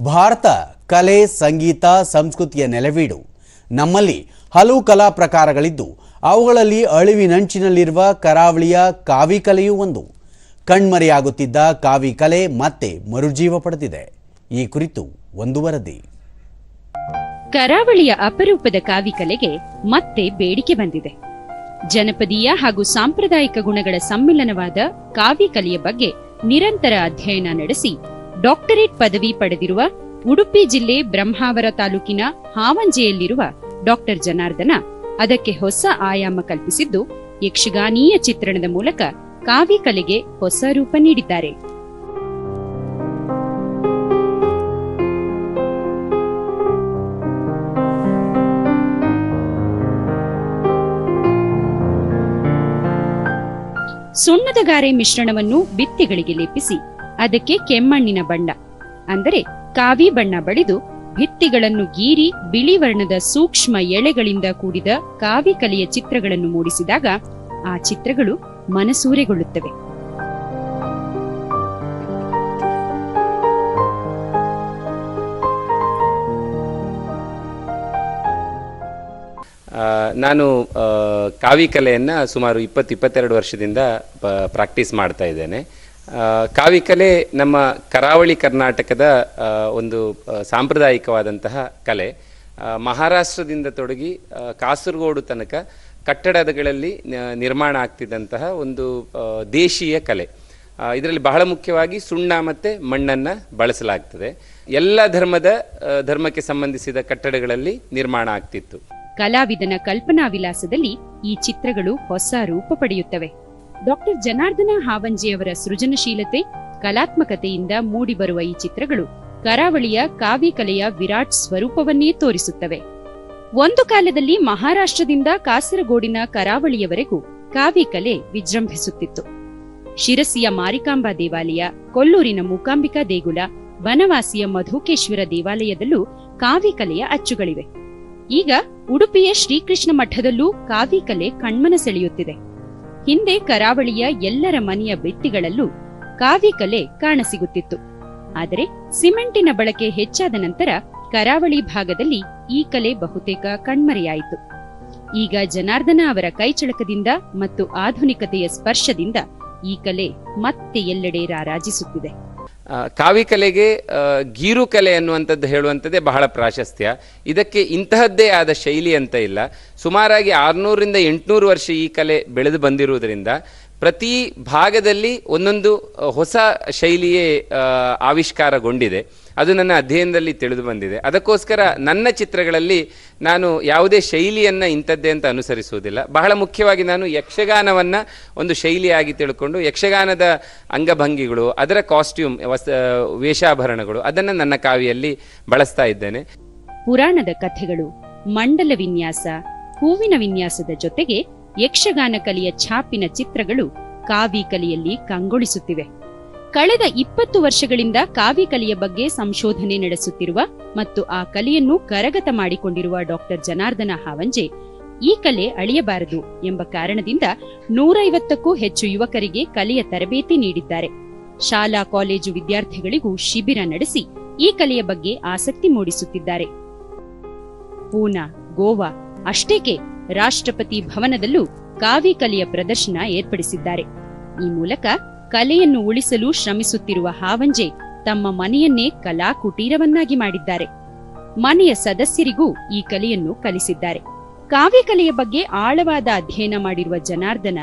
ಭಾರತ, ಕಲೆ, ಸಂಗೀತ, ಸಂಸ್ಕೃತಿಯ ನೆಲೆವೀಡು. ನಮ್ಮಲ್ಲಿ ಹಲವು ಕಲಾ ಪ್ರಕಾರಗಳಿದ್ದು, ಅವುಗಳಲ್ಲಿ ಅಳಿವಿನಂಚಿನಲ್ಲಿರುವ ಕರಾವಳಿಯ ಕಾವಿ ಕಲೆಯೂ ಒಂದು. ಕಣ್ಮರೆಯಾಗುತ್ತಿದ್ದ ಕಾವಿ ಕಲೆ ಮತ್ತೆ ಮರುಜೀವ ಪಡೆದಿದೆ. ಈ ಕುರಿತು ಒಂದು ವರದಿ. ಕರಾವಳಿಯ ಅಪರೂಪದ ಕಾವಿ ಕಲೆಗೆ ಮತ್ತೆ ಬೇಡಿಕೆ ಬಂದಿದೆ. ಜನಪದೀಯ ಹಾಗೂ ಸಾಂಪ್ರದಾಯಿಕ ಗುಣಗಳ ಸಮ್ಮಿಲನವಾದ ಕಾವಿ ಕಲೆಯ ಬಗ್ಗೆ ನಿರಂತರ ಅಧ್ಯಯನ ನಡೆಸಿ ಡಾಕ್ಟರೇಟ್ ಪದವಿ ಪಡೆದಿರುವ ಉಡುಪಿ ಜಿಲ್ಲೆ ಬ್ರಹ್ಮಾವರ ತಾಲೂಕಿನ ಹಾವಂಜೆಯಲ್ಲಿರುವ ಡಾಕ್ಟರ್ ಜನಾರ್ದನ ಅದಕ್ಕೆ ಹೊಸ ಆಯಾಮ ಕಲ್ಪಿಸಿದ್ದು ಯಕ್ಷಗಾನೀಯ ಚಿತ್ರಣದ ಮೂಲಕ ಕಾವ್ಯ ಕಲೆಗೆ ಹೊಸ ರೂಪ ನೀಡಿದ್ದಾರೆ. ಸುಣ್ಣದ ಗಾರೆ ಮಿಶ್ರಣವನ್ನು ಬಿತ್ತಿಗಳಿಗೆ ಲೇಪಿಸಿ ಅದಕ್ಕೆ ಕೆಮ್ಮಣ್ಣಿನ ಬಣ್ಣ. ಅಂದರೆ ಕಾವಿ ಬಣ್ಣ ಬಳಿದು ಭಿತ್ತಿಗಳನ್ನು ಗೀರಿ ಬಿಳಿ ವರ್ಣದ ಸೂಕ್ಷ್ಮ ಎಳೆಗಳಿಂದ ಕೂಡಿದ ಕಾವಿ ಕಲೆಯ ಚಿತ್ರಗಳನ್ನು ಮೂಡಿಸಿದಾಗ ಆ ಚಿತ್ರಗಳು ಮನಸೂರೆಗೊಳ್ಳುತ್ತವೆ. ನಾನು ಕಾವಿ ಕಲೆಯನ್ನು ಸುಮಾರು ಇಪ್ಪತ್ತು, ಇಪ್ಪತ್ತೆರಡು ವರ್ಷದಿಂದ ಪ್ರಾಕ್ಟೀಸ್ ಮಾಡ್ತಾ ಇದ್ದೇನೆ. ಆ, ಕಾವಿ ಕಲೆ ನಮ್ಮ ಕರಾವಳಿ ಕರ್ನಾಟಕದ ಒಂದು ಸಾಂಪ್ರದಾಯಿಕವಾದಂತಹ ಕಲೆ. ಮಹಾರಾಷ್ಟ್ರದಿಂದ ತೊಡಗಿ ಕಾಸರಗೋಡು ತನಕ ಕಟ್ಟಡಗಳಲ್ಲಿ ನಿರ್ಮಾಣ ಆಗ್ತಿದ್ದಂತಹ ಒಂದು ದೇಶೀಯ ಕಲೆ. ಇದರಲ್ಲಿ ಬಹಳ ಮುಖ್ಯವಾಗಿ ಸುಣ್ಣ ಮತ್ತು ಮಣ್ಣನ್ನು ಬಳಸಲಾಗ್ತದೆ. ಎಲ್ಲ ಧರ್ಮದ ಧರ್ಮಕ್ಕೆ ಸಂಬಂಧಿಸಿದ ಕಟ್ಟಡಗಳಲ್ಲಿ ನಿರ್ಮಾಣ ಆಗ್ತಿತ್ತು. ಕಲಾವಿದನ ಕಲ್ಪನಾ ವಿಲಾಸದಲ್ಲಿ ಈ ಚಿತ್ರಗಳು ಹೊಸ ರೂಪ ಪಡೆಯುತ್ತವೆ. ಡಾಕ್ಟರ್ ಜನಾರ್ದನ ಹಾವಂಜಿಯವರ ಸೃಜನಶೀಲತೆ, ಕಲಾತ್ಮಕತೆಯಿಂದ ಮೂಡಿಬರುವ ಈ ಚಿತ್ರಗಳು ಕರಾವಳಿಯ ಕಾವಿ ಕಲೆಯ ವಿರಾಟ್ ಸ್ವರೂಪವನ್ನೇ ತೋರಿಸುತ್ತವೆ. ಒಂದು ಕಾಲದಲ್ಲಿ ಮಹಾರಾಷ್ಟ್ರದಿಂದ ಕಾಸರಗೋಡಿನ ಕರಾವಳಿಯವರೆಗೂ ಕಾವಿ ಕಲೆ ವಿಜೃಂಭಿಸುತ್ತಿತ್ತು. ಶಿರಸಿಯ ಮಾರಿಕಾಂಬಾ ದೇವಾಲಯ, ಕೊಲ್ಲೂರಿನ ಮೂಕಾಂಬಿಕಾ ದೇಗುಲ, ಬನವಾಸಿಯ ಮಧುಕೇಶ್ವರ ದೇವಾಲಯದಲ್ಲೂ ಕಾವಿ ಕಲೆಯ ಅಚ್ಚುಗಳಿವೆ. ಈಗ ಉಡುಪಿಯ ಶ್ರೀಕೃಷ್ಣ ಮಠದಲ್ಲೂ ಕಾವಿ ಕಲೆ ಕಣ್ಮನ ಸೆಳೆಯುತ್ತಿದೆ. ಹಿಂದೆ ಕರಾವಳಿಯ ಎಲ್ಲರ ಮನೆಯ ಭಿತ್ತಿಗಳಲ್ಲೂ ಕಾವಿ ಕಲೆ ಕಾಣಸಿಗುತ್ತಿತ್ತು. ಆದರೆ ಸಿಮೆಂಟಿನ ಬಳಕೆ ಹೆಚ್ಚಾದ ನಂತರ ಕರಾವಳಿ ಭಾಗದಲ್ಲಿ ಈ ಕಲೆ ಬಹುತೇಕ ಕಣ್ಮರೆಯಾಯಿತು. ಈಗ ಜನಾರ್ದನ ಅವರ ಕೈಚಳಕದಿಂದ ಮತ್ತು ಆಧುನಿಕತೆಯ ಸ್ಪರ್ಶದಿಂದ ಈ ಕಲೆ ಮತ್ತೆ ಎಲ್ಲೆಡೆ ರಾರಾಜಿಸುತ್ತಿದೆ. ಕಾವಿ ಕಲೆಗೆ ಆ, ಗೀರು ಕಲೆ ಅನ್ನುವಂಥದ್ದು ಹೇಳುವಂಥದ್ದೇ ಬಹಳ ಪ್ರಾಶಸ್ತ್ಯ. ಇದಕ್ಕೆ ಇಂತಹದ್ದೇ ಆದ ಶೈಲಿ ಅಂತ ಇಲ್ಲ. ಸುಮಾರಾಗಿ ಆರುನೂರರಿಂದ ಎಂಟುನೂರು ವರ್ಷ ಈ ಕಲೆ ಬೆಳೆದು ಬಂದಿರುವುದರಿಂದ ಪ್ರತಿ ಭಾಗದಲ್ಲಿ ಒಂದೊಂದು ಹೊಸ ಶೈಲಿಯೇ ಆವಿಷ್ಕಾರಗೊಂಡಿದೆ. ಅದು ನನ್ನ ಅಧ್ಯಯನದಲ್ಲಿ ತಿಳಿದು ಬಂದಿದೆ. ಅದಕ್ಕೋಸ್ಕರ ನನ್ನ ಚಿತ್ರಗಳಲ್ಲಿ ನಾನು ಯಾವುದೇ ಶೈಲಿಯನ್ನು ಇಂಥದ್ದೇ ಅಂತ ಅನುಸರಿಸುವುದಿಲ್ಲ. ಬಹಳ ಮುಖ್ಯವಾಗಿ ನಾನು ಯಕ್ಷಗಾನವನ್ನು ಒಂದು ಶೈಲಿಯಾಗಿ ತಿಳ್ಕೊಂಡು ಯಕ್ಷಗಾನದ ಅಂಗಭಂಗಿಗಳು, ಅದರ ಕಾಸ್ಟ್ಯೂಮ್, ವಸ್ ವೇಷಾಭರಣಗಳು, ಅದನ್ನು ನನ್ನ ಕಾವಿಯಲ್ಲಿ ಬಳಸ್ತಾ ಇದ್ದೇನೆ. ಪುರಾಣದ ಕಥೆಗಳು, ಮಂಡಲ ವಿನ್ಯಾಸ, ಹೂವಿನ ವಿನ್ಯಾಸದ ಜೊತೆಗೆ ಯಕ್ಷಗಾನ ಕಲೆಯ ಛಾಪಿನ ಚಿತ್ರಗಳು ಕಾವಿ ಕಲೆಯಲ್ಲಿ ಕಂಗೊಳಿಸುತ್ತಿವೆ. ಕಳೆದ ಇಪ್ಪತ್ತು ವರ್ಷಗಳಿಂದ ಕಾವಿ ಕಲೆಯ ಬಗ್ಗೆ ಸಂಶೋಧನೆ ನಡೆಸುತ್ತಿರುವ ಮತ್ತು ಆ ಕಲೆಯನ್ನು ಕರಗತ ಮಾಡಿಕೊಂಡಿರುವ ಡಾಕ್ಟರ್ ಜನಾರ್ದನ ಹಾವಂಜೆ, ಈ ಕಲೆ ಅಳಿಯಬಾರದು ಎಂಬ ಕಾರಣದಿಂದ ನೂರೈವತ್ತಕ್ಕೂ ಹೆಚ್ಚು ಯುವಕರಿಗೆ ಕಲೆಯ ತರಬೇತಿ ನೀಡಿದ್ದಾರೆ. ಶಾಲಾ, ಕಾಲೇಜು ವಿದ್ಯಾರ್ಥಿಗಳಿಗೂ ಶಿಬಿರ ನಡೆಸಿ ಈ ಕಲೆಯ ಬಗ್ಗೆ ಆಸಕ್ತಿ ಮೂಡಿಸುತ್ತಿದ್ದಾರೆ. ಪೂನಾ, ಗೋವಾ, ಅಷ್ಟೇಕೆ ರಾಷ್ಟ್ರಪತಿ ಭವನದಲ್ಲೂ ಕಾವಿ ಕಲೆಯ ಪ್ರದರ್ಶನ ಏರ್ಪಡಿಸಿದ್ದಾರೆ. ಈ ಮೂಲಕ ಕಲೆಯನ್ನು ಉಳಿಸಲು ಶ್ರಮಿಸುತ್ತಿರುವ ಹಾವಂಜೆ ತಮ್ಮ ಮನೆಯನ್ನೇ ಕಲಾ ಕುಟೀರವನ್ನಾಗಿ ಮಾಡಿದ್ದಾರೆ. ಮನೆಯ ಸದಸ್ಯರಿಗೂ ಈ ಕಲೆಯನ್ನು ಕಲಿಸಿದ್ದಾರೆ. ಕಾವ್ಯಕಲೆಯ ಕಲೆಯ ಬಗ್ಗೆ ಆಳವಾದ ಅಧ್ಯಯನ ಮಾಡಿರುವ ಜನಾರ್ದನ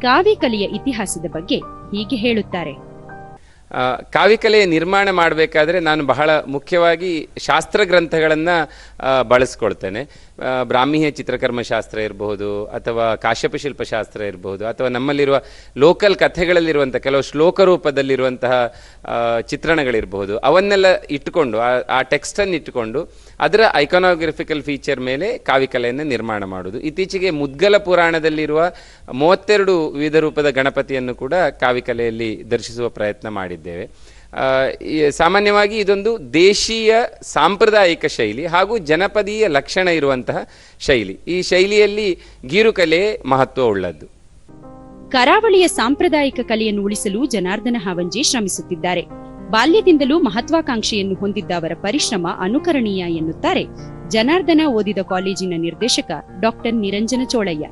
ಕಾವ್ಯಕಲೆಯ ಕಲೆಯ ಇತಿಹಾಸದ ಬಗ್ಗೆ ಹೀಗೆ ಹೇಳುತ್ತಾರೆ. ಆ, ಕಾವಿಕಲೆಯ ನಿರ್ಮಾಣ ಮಾಡಬೇಕಾದ್ರೆ ನಾನು ಬಹಳ ಮುಖ್ಯವಾಗಿ ಶಾಸ್ತ್ರ ಗ್ರಂಥಗಳನ್ನು ಬಳಸ್ಕೊಳ್ತೇನೆ. ಬ್ರಾಹ್ಮೀಯ ಚಿತ್ರಕರ್ಮ ಶಾಸ್ತ್ರ ಇರಬಹುದು ಅಥವಾ ಕಾಶ್ಯಪ ಶಿಲ್ಪಶಾಸ್ತ್ರ ಇರಬಹುದು ಅಥವಾ ನಮ್ಮಲ್ಲಿರುವ ಲೋಕಲ್ ಕಥೆಗಳಲ್ಲಿರುವಂಥ ಕೆಲವು ಶ್ಲೋಕ ರೂಪದಲ್ಲಿರುವಂತಹ ಚಿತ್ರಣಗಳಿರಬಹುದು. ಅವನ್ನೆಲ್ಲ ಇಟ್ಟುಕೊಂಡು ಆ- ಟೆಕ್ಸ್ಟನ್ನು ಇಟ್ಟುಕೊಂಡು ಅದರ ಐಕಾನೋಗ್ರಫಿಕಲ್ ಫೀಚರ್ ಮೇಲೆ ಕಾವಿಕಲೆಯನ್ನು ನಿರ್ಮಾಣ ಮಾಡುವುದು. ಇತ್ತೀಚೆಗೆ ಮುದ್ಗಲ ಪುರಾಣದಲ್ಲಿರುವ ಮೂವತ್ತೆರಡು ವಿವಿಧ ರೂಪದ ಗಣಪತಿಯನ್ನು ಕೂಡ ಕಾವಿಕಲೆಯಲ್ಲಿ ದರ್ಶಿಸುವ ಪ್ರಯತ್ನ ಮಾಡಿದ್ದೇವೆ. ಆ, ಸಾಮಾನ್ಯವಾಗಿ ಇದೊಂದು ದೇಶೀಯ ಸಾಂಪ್ರದಾಯಿಕ ಶೈಲಿ ಹಾಗೂ ಜನಪದೀಯ ಲಕ್ಷಣ ಇರುವಂತಹ ಶೈಲಿ. ಈ ಶೈಲಿಯಲ್ಲಿ ಗೀರುಕಲೆ ಮಹತ್ವ ಉಳ್ಳದ್ದು. ಕರಾವಳಿಯ ಸಾಂಪ್ರದಾಯಿಕ ಕಲೆಯನ್ನು ಉಳಿಸಲು ಜನಾರ್ದನ ಹಾವಂಜಿ ಶ್ರಮಿಸುತ್ತಿದ್ದಾರೆ. ಬಾಲ್ಯದಿಂದಲೂ ಮಹತ್ವಾಕಾಂಕ್ಷೆಯನ್ನು ಹೊಂದಿದ್ದ ಅವರ ಪರಿಶ್ರಮ ಅನುಕರಣೀಯ ಎನ್ನುತ್ತಾರೆ ಜನಾರ್ದನ ಓದಿದ ಕಾಲೇಜಿನ ನಿರ್ದೇಶಕ ಡಾಕ್ಟರ್ ನಿರಂಜನ ಚೋಳಯ್ಯ.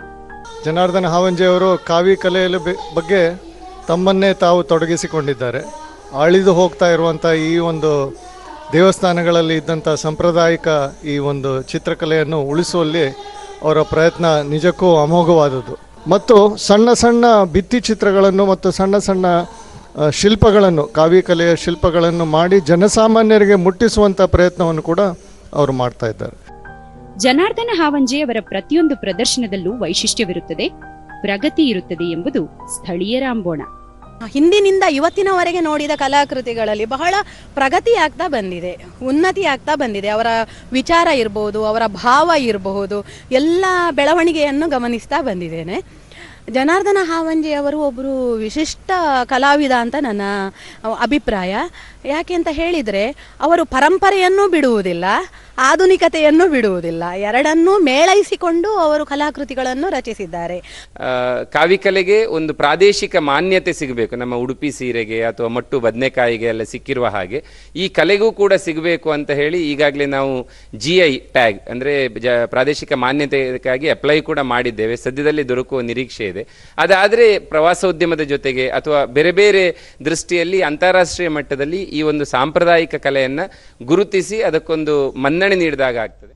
ಜನಾರ್ದನ ಹಾವಂಜಿ ಅವರು ಕಾವಿ ಕಲೆಯ ಬಗ್ಗೆ ತಮ್ಮನ್ನೇ ತಾವು ತೊಡಗಿಸಿಕೊಂಡಿದ್ದಾರೆ. ಅಳಿದು ಹೋಗ್ತಾ ಇರುವಂಥ ಈ ಒಂದು ದೇವಸ್ಥಾನಗಳಲ್ಲಿ ಇದ್ದಂಥ ಸಾಂಪ್ರದಾಯಿಕ ಈ ಒಂದು ಚಿತ್ರಕಲೆಯನ್ನು ಉಳಿಸುವಲ್ಲಿ ಅವರ ಪ್ರಯತ್ನ ನಿಜಕ್ಕೂ ಅಮೋಘವಾದದ್ದು. ಮತ್ತು ಸಣ್ಣ ಸಣ್ಣ ಭಿತ್ತಿ ಚಿತ್ರಗಳನ್ನು ಮತ್ತು ಸಣ್ಣ ಸಣ್ಣ ಶಿಲ್ಪಗಳನ್ನು ಕಾವ್ಯಕಲೆಯ ಕಲೆಯ ಶಿಲ್ಪಗಳನ್ನು ಮಾಡಿ ಜನಸಾಮಾನ್ಯರಿಗೆ ಮುಟ್ಟಿಸುವಂಥ ಪ್ರಯತ್ನವನ್ನು ಕೂಡ ಅವರು ಮಾಡ್ತಾ ಇದ್ದಾರೆ. ಜನಾರ್ದನ ಹಾವಂಜೆ ಅವರ ಪ್ರತಿಯೊಂದು ಪ್ರದರ್ಶನದಲ್ಲೂ ವೈಶಿಷ್ಟ್ಯವಿರುತ್ತದೆ. ಪ್ರಗತಿ ಇರುತ್ತದೆ ಎಂಬುದು ಸ್ಥಳೀಯ ರಾಂಬೋಣ. ಹಿಂದಿನಿಂದ ಇವತ್ತಿನವರೆಗೆ ನೋಡಿದ ಕಲಾಕೃತಿಗಳಲ್ಲಿ ಬಹಳ ಪ್ರಗತಿ ಆಗ್ತಾ ಬಂದಿದೆ, ಉನ್ನತಿ ಆಗ್ತಾ ಬಂದಿದೆ. ಅವರ ವಿಚಾರ ಇರಬಹುದು ಅವರ ಭಾವ ಇರಬಹುದು ಎಲ್ಲ ಬೆಳವಣಿಗೆಯನ್ನು ಗಮನಿಸ್ತಾ ಬಂದಿದ್ದೇನೆ. ಜನಾರ್ದನ ಹಾವಂಜಿ ಅವರು ಒಬ್ಬರು ವಿಶಿಷ್ಟ ಕಲಾವಿದ ಅಂತ ನನ್ನ ಅಭಿಪ್ರಾಯ. ಯಾಕೆ ಅಂತ ಹೇಳಿದರೆ, ಅವರು ಪರಂಪರೆಯನ್ನು ಬಿಡುವುದಿಲ್ಲ ಆಧುನಿಕತೆಯನ್ನು ಬಿಡುವುದಿಲ್ಲ. ಎರಡನ್ನೂ ಮೇಳೈಸಿಕೊಂಡು ಅವರು ಕಲಾಕೃತಿಗಳನ್ನು ರಚಿಸಿದ್ದಾರೆ. ಕಾವಿಕಲೆಗೆ ಒಂದು ಪ್ರಾದೇಶಿಕ ಮಾನ್ಯತೆ ಸಿಗಬೇಕು. ನಮ್ಮ ಉಡುಪಿ ಸೀರೆಗೆ ಅಥವಾ ಮಟ್ಟು ಬದನೆಕಾಯಿಗೆ ಎಲ್ಲ ಸಿಕ್ಕಿರುವ ಹಾಗೆ ಈ ಕಲೆಗೂ ಕೂಡ ಸಿಗಬೇಕು ಅಂತ ಹೇಳಿ ಈಗಾಗಲೇ ನಾವು ಜಿ ಐ ಟ್ಯಾಗ್ ಅಂದರೆ ಜ, ಪ್ರಾದೇಶಿಕ ಮಾನ್ಯತೆಗಾಗಿ ಅಪ್ಲೈ ಕೂಡ ಮಾಡಿದ್ದೇವೆ. ಸದ್ಯದಲ್ಲಿ ದೊರಕುವ ನಿರೀಕ್ಷೆ ಇದೆ. ಅದಾದರೆ ಪ್ರವಾಸೋದ್ಯಮದ ಜೊತೆಗೆ ಅಥವಾ ಬೇರೆ ಬೇರೆ ದೃಷ್ಟಿಯಲ್ಲಿ ಅಂತಾರಾಷ್ಟ್ರೀಯ ಮಟ್ಟದಲ್ಲಿ ಈ ಒಂದು ಸಾಂಪ್ರದಾಯಿಕ ಕಲೆಯನ್ನು ಗುರುತಿಸಿ ಅದಕ್ಕೊಂದು ಮನ್ನಣೆ ನೀಡಿದಾಗ ಆಗ್ತದೆ